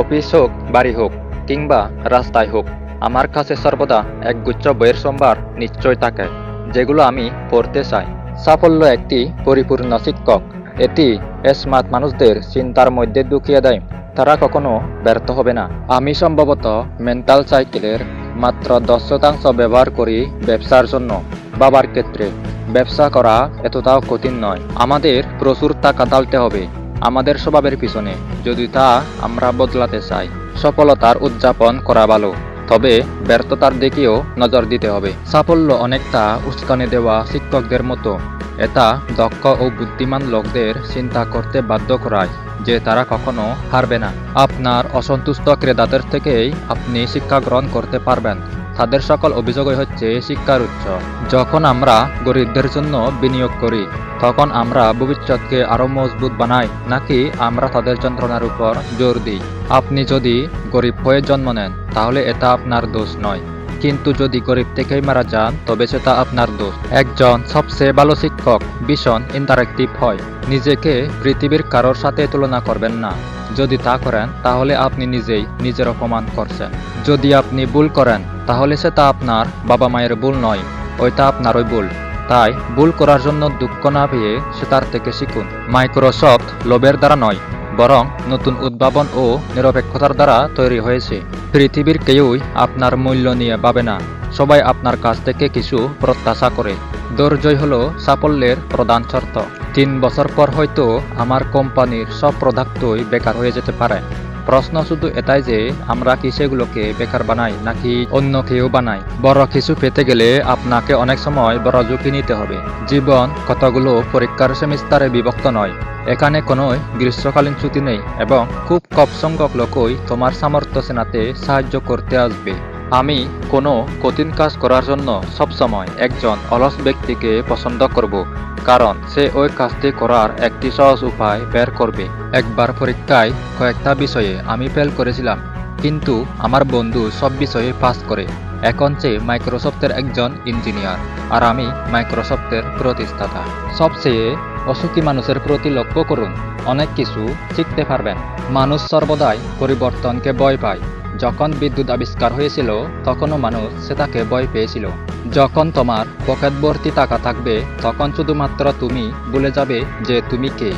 Office হোক, বাড়ি হোক, কিংবা রাস্তায় হোক, আমার কাছে সর্বদা একগুচ্ছ বইয়ের সম্ভার নিশ্চয় থাকে, যেগুলো আমি পড়তে চাই। সাফল্য একটি পরিপূর্ণ শিক্ষক, এটি স্মার্ট মানুষদের চিন্তার মধ্যে ঢুকিয়ে দেয়, তারা কখনো ব্যর্থ হবে না। আমি সম্ভবত মেন্টাল সাইকেলের মাত্র দশ শতাংশ ব্যবহার করি ব্যবসার জন্য, বাবার ক্ষেত্রে। ব্যবসা করা এতটাও কঠিন নয়, আমাদের প্রচুর টাকা ঢালতে হবে। আমাদের স্বভাবের পিছনে, যদি তা আমরা বদলাতে চাই। সফলতার উদযাপন করা ভালো, তবে ব্যর্থতার দিকেও নজর দিতে হবে। সাফল্য অনেকটা উস্কানি দেওয়া শিক্ষকদের মতো। এটা দক্ষ ও বুদ্ধিমান লোকদের চিন্তা করতে বাধ্য করায়, যে তারা কখনো হারবে না। আপনার অসন্তুষ্ট ক্রেতাদের থেকেই আপনি শিক্ষা গ্রহণ করতে পারবেন। তাদের সকল অভিযোগই হচ্ছে শিক্ষার উৎস। যখন আমরা গরিবদের জন্য বিনিয়োগ করি, তখন আমরা ভবিষ্যৎকে আরও মজবুত বানাই, নাকি আমরা তাদের যন্ত্রণার উপর জোর দিই? আপনি যদি গরিব হয়ে জন্ম নেন, তাহলে এটা আপনার দোষ নয়। কিন্তু যদি গরিব থেকেই মারা যান, তবে সেটা আপনার দোষ। একজন সবচেয়ে ভালো শিক্ষক ভীষণ ইন্টারেক্টিভ হয়। নিজেকে পৃথিবীর কারোর সাথে তুলনা করবেন না। যদি তা করেন, তাহলে আপনি নিজেই নিজের অপমান করছেন। যদি আপনি ভুল করেন তাহলে সে তা আপনার বাবা মায়ের ভুল নয় ওইটা আপনারই ভুল। তাই ভুল করার জন্য দুঃখ না পেয়ে সে তার থেকে শিখুন, মাইক্রোসফট লোভের দ্বারা নয়, বরং নতুন উদ্ভাবন ও নিরপেক্ষতার দ্বারা তৈরি হয়েছে। পৃথিবীর কেউই আপনার মূল্য নিয়ে পাবে না, সবাই আপনার কাছ থেকে কিছু প্রত্যাশা করে। ধৈর্যই হলো সাফল্যের প্রধান শর্ত। তিন বছর পর হয়তো আমার কোম্পানির সব প্রোডাক্টই বেকার হয়ে যেতে পারে। প্রশ্ন শুধু এটাই যে, আমরা কি সেগুলোকে বেকার বানাই নাকি অন্য কেউ বানাই বড় কিছু পেতে গেলে আপনাকে অনেক সময় বড় ঝুঁকি নিতে হবে। জীবন কতগুলো পরীক্ষার সেমিস্টারে বিভক্ত নয়। এখানে কোনো গ্রীষ্মকালীন ছুটি নেই এবং খুব কম সংখ্যক লোকই তোমার সামর্থ্য সেনাতে সাহায্য করতে আসবে। আমি কোনো কঠিন কাজ করার জন্য সবসময় একজন অলস ব্যক্তিকে পছন্দ করব, কারণ সে ওই কাজটি করার একটি সহজ উপায় বের করবে। একবার পরীক্ষায় কয়েকটা বিষয়ে আমি ফেল করেছিলাম, কিন্তু আমার বন্ধু সব বিষয়ে পাস করে। এখন সে মাইক্রোসফটের একজন ইঞ্জিনিয়ার আর আমি মাইক্রোসফটের প্রতিষ্ঠাতা। সবচেয়ে অসুখী মানুষের প্রতি লক্ষ্য করুন, অনেক কিছু শিখতে পারবেন। মানুষ সর্বদাই পরিবর্তনকে ভয় পায়। যখন বিদ্যুৎ আবিষ্কার হয়েছিল, তখনও মানুষ সেটাকে ভয় পেয়েছিল। যখন তোমার পকেট ভর্তি টাকা থাকবে, তখন শুধুমাত্র তুমি ভুলে যাবে যে তুমি কে।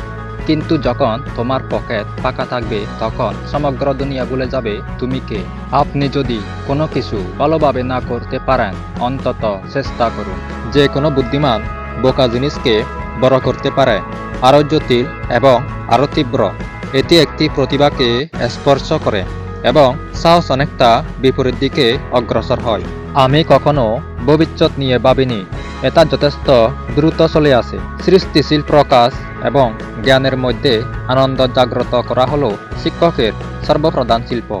কিন্তু যখন তোমার পকেট ফাঁকা থাকবে, তখন সমগ্র দুনিয়া ভুলে যাবে তুমি কে। আপনি যদি কোনো কিছু ভালোভাবে না করতে পারেন, অন্তত চেষ্টা করুন। যে কোনো বুদ্ধিমান, বোকা জিনিসকে বড় করতে পারে। আরও জটিল এবং আরও তীব্র, এটি একটি প্রতিভাকে স্পর্শ করে। এবং সাহস অনেকটা বিপরীত দিকে অগ্রসর হয়। আমি কখনো ভবিষ্যৎ নিয়ে ভাবিনি, এটা যথেষ্ট দ্রুত চলে আসে। সৃষ্টিশীল প্রকাশ এবং জ্ঞানের মধ্যে আনন্দ জাগ্রত করা হল শিক্ষকের সর্বপ্রধান শিল্প।